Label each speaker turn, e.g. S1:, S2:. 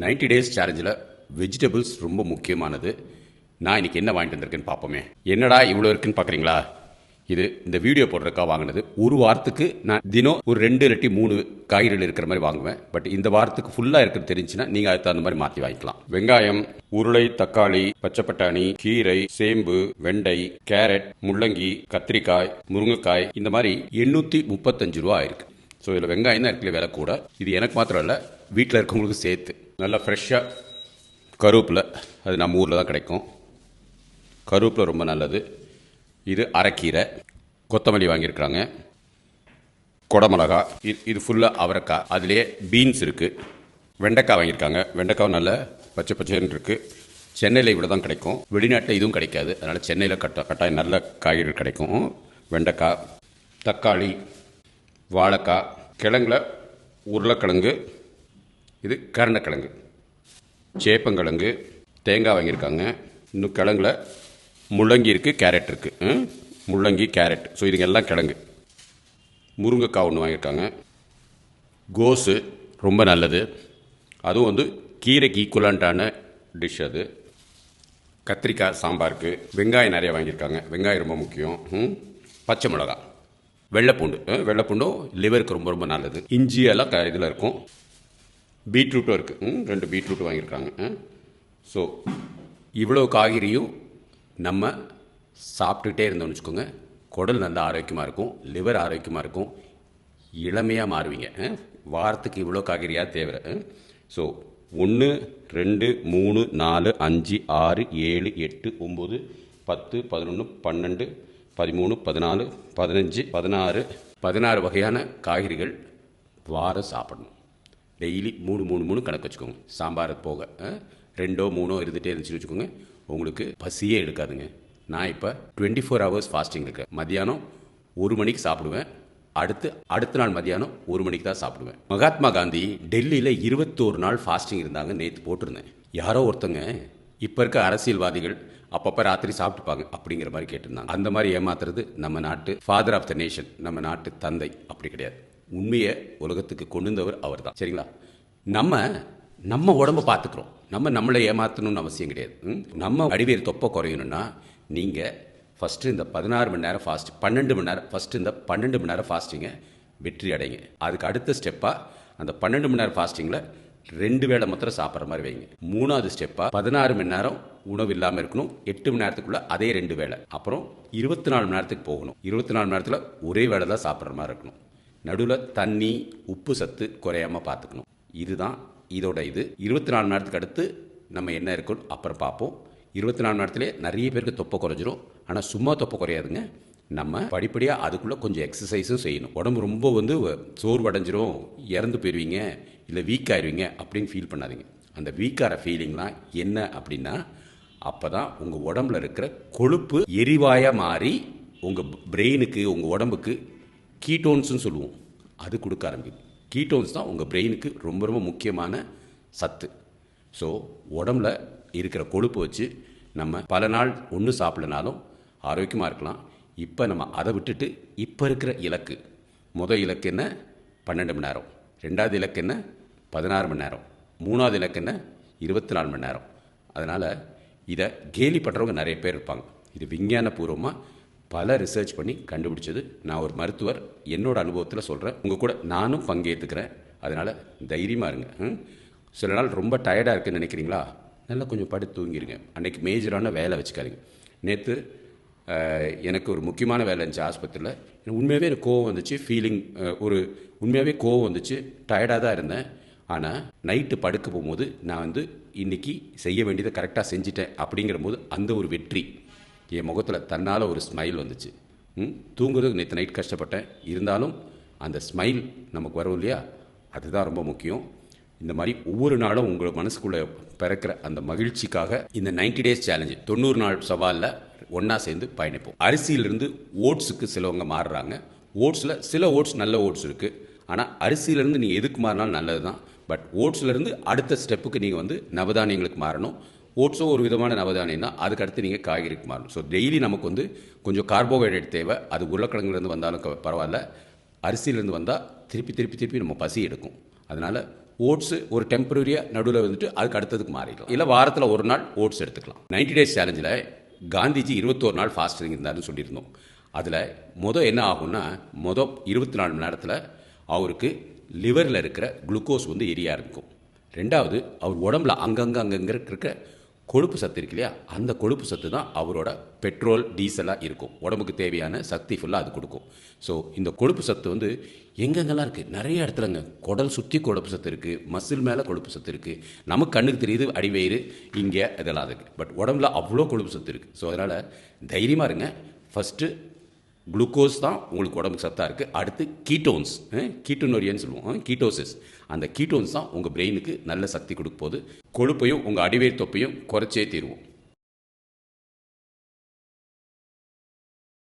S1: 90 days சேலஞ்சில் vegetables ரொம்ப முக்கியமானது. நான் இன்னைக்கு என்ன வாங்கிட்டு வந்திருக்கேன்னு பார்ப்போமே. என்னடா இவ்வளோ இருக்குன்னு பார்க்குறீங்களா? இது இந்த வீடியோ போடுறதுக்காக வாங்கினது. ஒரு வாரத்துக்கு நான் தினம் ஒரு ரெண்டு இல்லாட்டி மூணு காய்கறிகள் இருக்கிற மாதிரி வாங்குவேன். பட் இந்த வாரத்துக்கு ஃபுல்லாக இருக்குன்னு தெரிஞ்சுன்னா நீங்கள் அதுக்கு தகுந்த மாதிரி மாற்றி வாங்கிக்கலாம். வெங்காயம் உருளை தக்காளி பச்சை பட்டாணி கீரை சேம்பு வெண்டை கேரட் முள்ளங்கி கத்திரிக்காய் முருங்கைக்காய் இந்த மாதிரி எண்ணூற்றி முப்பத்தஞ்சு ரூபா ஆயிருக்கு. ஸோ இதில் வெங்காயம் தான் இருக்கிற விலை கூட. இது எனக்கு மாத்திரம் இல்லை வீட்டில் இருக்கவங்களுக்கு சேர்த்து. நல்லா ஃப்ரெஷ்ஷாக கருவேப்பில் அது நம்ம ஊரில் தான் கிடைக்கும். கருவேப்பில் ரொம்ப நல்லது. இது அரைக்கீரை கொத்தமல்லி வாங்கியிருக்கிறாங்க. குடமிளகா இது இது ஃபுல்லாக அவரைக்காய். அதுலேயே பீன்ஸ் இருக்குது வெண்டைக்காய் வாங்கியிருக்காங்க. வெண்டைக்காய் நல்ல பச்சை பச்சைன்னு இருக்குது சென்னையில் இவ்வளோ தான் கிடைக்கும். வெளிநாட்டில் இதுவும் கிடைக்காது. அதனால் சென்னையில் கட்ட கட்டாயம் நல்ல காய்கறிகள் கிடைக்கும். வெண்டைக்காய் தக்காளி வாழைக்காய் கிழங்குல உருளைக்கிழங்கு இது கருணக்கிழங்கு. சேப்பங்கிழங்கு தேங்காய் வாங்கியிருக்காங்க. இன்னும் கிழங்குல முள்ளங்கி இருக்குது கேரட் இருக்குது முள்ளங்கி கேரட். ஸோ இதுங்க எல்லாம் கிழங்கு. முருங்கைக்காய் ஒன்று வாங்கியிருக்காங்க. கோஸு ரொம்ப நல்லது. அதுவும் வந்து கீரைக்கு ஈக்குவலண்ட்டான டிஷ் அது. கத்திரிக்காய் சாம்பாருக்கு வெங்காயம் நிறைய வாங்கியிருக்காங்க. வெங்காயம் ரொம்ப முக்கியம். பச்சை மிளகா. வெள்ளைப்பூண்டு. வெள்ளைப்பூண்டும் லிவருக்கு ரொம்ப ரொம்ப நல்லது. இஞ்சி எல்லாம் க இதில் இருக்கும். பீட்ரூட்டும் இருக்குது ரெண்டு பீட்ரூட் வாங்கியிருக்காங்க. ஸோ இவ்வளோ காய்கறியும் நம்ம சாப்பிட்டுக்கிட்டே இருந்தோம்னு வச்சுக்கோங்க. குடல் நல்லா ஆரோக்கியமாக இருக்கும் லிவர் ஆரோக்கியமாக இருக்கும் இளமையாக மாறுவீங்க. வாரத்துக்கு இவ்வளோ காய்கறியாக தேவை. ஸோ ஒன்று ரெண்டு மூணு நாலு அஞ்சு ஆறு ஏழு எட்டு ஒம்பது பத்து பதினொன்று பன்னெண்டு பதிமூணு பதினாலு பதினஞ்சு பதினாறு. பதினாறு வகையான காய்கறிகள் வாரம் சாப்பிடணும். டெய்லி மூணு மூணு மூணு கணக்கு வச்சுக்கோங்க. சாம்பார் போக ரெண்டோ மூணோ இருந்துகிட்டே இருந்துச்சுன்னு வச்சுக்கோங்க. உங்களுக்கு பசியே எடுக்காதுங்க. நான் இப்போ டுவெண்ட்டி ஃபோர் ஹவர்ஸ் ஃபாஸ்டிங் இருக்கேன். மதியானம் ஒரு மணிக்கு சாப்பிடுவேன். அடுத்து அடுத்த நாள் மதியானம் ஒரு மணிக்கு தான் சாப்பிடுவேன். மகாத்மா காந்தி டெல்லியில் இருபத்தோரு நாள் ஃபாஸ்டிங் இருந்தாங்க நேற்று போட்டிருந்தேன். யாரோ ஒருத்தங்க இப்போ இருக்க அரசியல்வாதிகள் அப்பப்போ ராத்திரி சாப்பிட்டுப்பாங்க அப்படிங்கிற மாதிரி கேட்டிருந்தாங்க. அந்த மாதிரி ஏமாத்துறது நம்ம நாட்டு ஃபாதர் ஆஃப் த நேஷன் நம்ம நாட்டு தந்தை அப்படி கிடையாது. உண்மையை உலகத்துக்கு கொண்டு வந்தவர் அவர் தான் சரிங்களா? நம்ம நம்ம உடம்ப பார்த்துக்குறோம். நம்ம நம்மளை ஏமாற்றணும்னு அவசியம் கிடையாது. நம்ம அடிவேர் தொப்பை குறையணும்னா நீங்கள் ஃபஸ்ட்டு இந்த பதினாறு மணி நேரம் ஃபாஸ்ட் பன்னெண்டு மணி நேரம் ஃபஸ்ட்டு இந்த பன்னெண்டு மணி நேரம் ஃபாஸ்டிங்கை வெற்றி அடைங்க. அதுக்கு அடுத்த ஸ்டெப்பாக அந்த பன்னெண்டு மணி நேரம் ஃபாஸ்டிங்கில் ரெண்டு வேளை மாத்திரம் சாப்பிட்ற மாதிரி வைங்க. மூணாவது ஸ்டெப்பாக பதினாறு மணி நேரம் உணவு இல்லாமல் இருக்கணும். எட்டு மணி நேரத்துக்குள்ளே அதே ரெண்டு வேளை. அப்புறம் இருபத்தி நாலு மணி நேரத்துக்கு போகணும். இருபத்தி நாலு மணி நேரத்தில் ஒரே வேளை தான் சாப்பிட்ற மாதிரி இருக்கணும். நடுவில் தண்ணி உப்பு சத்து குறையாமல் பார்த்துக்கணும். இதுதான் இதோட இது. இருபத்தி நாலு நேரத்துக்கு அடுத்து நம்ம என்ன இருக்குன்னு அப்புறம் பார்ப்போம். இருபத்தி நாலு நேரத்துலேயே நேரத்திலே நிறைய பேருக்கு தொப்பை குறைஞ்சிரும். ஆனால் சும்மா தொப்பை குறையாதுங்க. நம்ம படிப்படியாக அதுக்குள்ளே கொஞ்சம் எக்ஸசைஸும் செய்யணும். உடம்பு ரொம்ப வந்து சோர்வடைஞ்சிரும். இறந்து போயிடுவீங்க இல்லை வீக் ஆயிடுவீங்க அப்படின்னு ஃபீல் பண்ணாதீங்க. அந்த வீக்கார ஃபீலிங்லாம் என்ன அப்படின்னா அப்போ தான் உங்கள் உடம்புல இருக்கிற கொழுப்பு எரிவாயாக மாறி உங்கள் பிரெயினுக்கு உங்கள் உடம்புக்கு கீட்டோன்ஸ்னு சொல்லுவோம். அது கொடுக்க ஆரம்பிக்கும் கீட்டோன்ஸ் தான் உங்கள் பிரெயினுக்கு ரொம்ப ரொம்ப முக்கியமான சத்து. ஸோ உடம்புல இருக்கிற கொழுப்பு வச்சு நம்ம பல நாள் ஒன்றும் சாப்பிடனாலும் ஆரோக்கியமாக இருக்கலாம். இப்போ நம்ம அதை விட்டுட்டு இப்போ இருக்கிற இலக்கு. முதல் இலக்கு என்ன? பன்னெண்டு மணி நேரம். ரெண்டாவது இலக்கு என்ன? பதினாறு மணி நேரம். மூணாவது இலக்கு என்ன? இருபத்தி நாலு மணி நேரம். அதனால் இதை கேலி பண்ணுறவங்க நிறைய பேர் இருப்பாங்க. இது விஞ்ஞானபூர்வமாக பல ரிசர்ச் பண்ணி கண்டுபிடிச்சது. நான் ஒரு மருத்துவர் என்னோட அனுபவத்தில் சொல்கிறேன் உங்கள் கூட நானும் பங்கேற்றுக்கிறேன் அதனால் தைரியமாக இருங்க. சில நாள் ரொம்ப டயர்டாக இருக்குன்னு நினைக்கிறீங்களா? நல்லா கொஞ்சம் படுத்து தூங்கிடுங்க அன்றைக்கி மேஜரான வேலை வச்சுக்காதீங்க. நேற்று எனக்கு ஒரு முக்கியமான வேலை இருந்துச்சு ஆஸ்பத்திரியில். உண்மையாகவே எனக்கு கோவம் வந்துச்சு. ஃபீலிங் ஒரு உண்மையாகவே கோவம் வந்துச்சு. டயர்டாக தான் இருந்தேன். ஆனால் நைட்டு படுக்க போகும்போது நான் வந்து இன்னைக்கு செய்ய வேண்டியதை கரெக்டாக செஞ்சிட்டேன் அப்படிங்கிற போது அந்த ஒரு வெற்றி. என் முகத்தில் தன்னால் ஒரு ஸ்மைல் வந்துச்சு. ம்? தூங்குறதுக்கு நேற்று நைட் கஷ்டப்பட்டேன். இருந்தாலும் அந்த ஸ்மைல் நமக்கு வரும் இல்லையா? அதுதான் ரொம்ப முக்கியம். இந்த மாதிரி ஒவ்வொரு நாளும் உங்கள் மனசுக்குள்ளே பிறக்கிற அந்த மகிழ்ச்சிக்காக இந்த 90 டேஸ் சேலஞ்சு தொண்ணூறு நாள் சவாலில் ஒன்றா சேர்ந்து பயணிப்போம். அரிசியிலிருந்து ஓட்ஸுக்கு சிலவங்க மாறுறாங்க. ஓட்ஸில் சில ஓட்ஸ் நல்ல ஓட்ஸ் இருக்குது ஆனால் அரிசியிலேருந்து நீங்கள் எதுக்கு மாறினாலும் நல்லது தான் பட் ஓட்ஸ்லேருந்து அடுத்த ஸ்டெப்புக்கு நீங்கள் வந்து நவதானியங்களுக்கு மாறணும். ஓட்ஸும் ஒரு விதமான நவதானியம்னா அதுக்கடுத்து அதுக்கு அடுத்து நீங்கள் காய்கறிக்கு மாறணும். ஸோ டெய்லி நமக்கு வந்து கொஞ்சம் கார்போஹைட்ரேட் தேவை. அது உருளைக்கிழங்குலேருந்து வந்தாலும் பரவாயில்ல. அரிசியிலேருந்து வந்தால் திருப்பி திருப்பி திருப்பி நம்ம பசி எடுக்கும். அதனால் ஓட்ஸு ஒரு டெம்பரரியாக நடுவில் வந்துட்டு அதுக்கு அடுத்ததுக்கு மாறிக்கலாம் இல்லை வாரத்தில் ஒரு நாள் ஓட்ஸ் எடுத்துக்கலாம். 90 டேஸ் சேலஞ்சில் காந்திஜி இருபத்தோரு நாள் ஃபாஸ்டிங் இருந்தாருன்னு சொல்லியிருந்தோம். அதில் மொதல் என்ன ஆகும்னா மொதல் இருபத்தி நாலு மணி நேரத்தில் அவருக்கு லிவரில் இருக்கிற குளுக்கோஸ் வந்து எரிய ஆரம்பிக்கும். ரெண்டாவது அவர் உடம்புல அங்கங்கே அங்கங்கே இருக்கிற கொழுப்பு சத்து இருக்கு இல்லையா? அந்த கொழுப்பு சத்து தான் அவரோட பெட்ரோல் டீசலாக இருக்கும். உடம்புக்கு தேவையான சக்தி ஃபுல்லாக அது கொடுக்கும். ஸோ இந்த கொழுப்பு சத்து வந்து எங்கெங்கெல்லாம் இருக்குது நிறைய இடத்துலங்க. குடல் சுற்றி கொழுப்பு சத்து இருக்குது மசில் மேலே கொழுப்பு சத்து இருக்குது நமக்கு கண்ணுக்கு தெரியுது அடிவயிறு இங்கே இதெல்லாம் இருக்குது பட் உடம்புல அவ்வளோ கொழுப்பு சத்து இருக்குது ஸோ அதனால் தைரியமாக இருங்க. ஃபஸ்ட்டு குளுக்கோஸ் தான் உங்களுக்கு உடம்புக்கு சத்தாக இருக்குது அடுத்து கீட்டோன்ஸ் கீட்டோனோரியன்னு சொல்லுவோம். கீட்டோசிஸ் அந்த கீட்டோன்ஸ் தான் உங்கள் பிரெயினுக்கு நல்ல சக்தி கொடுக்க போகுது. கொழுப்பையும் உங்கள் அடிவேர் தொப்பையும் குறைச்சே தீருவோம்.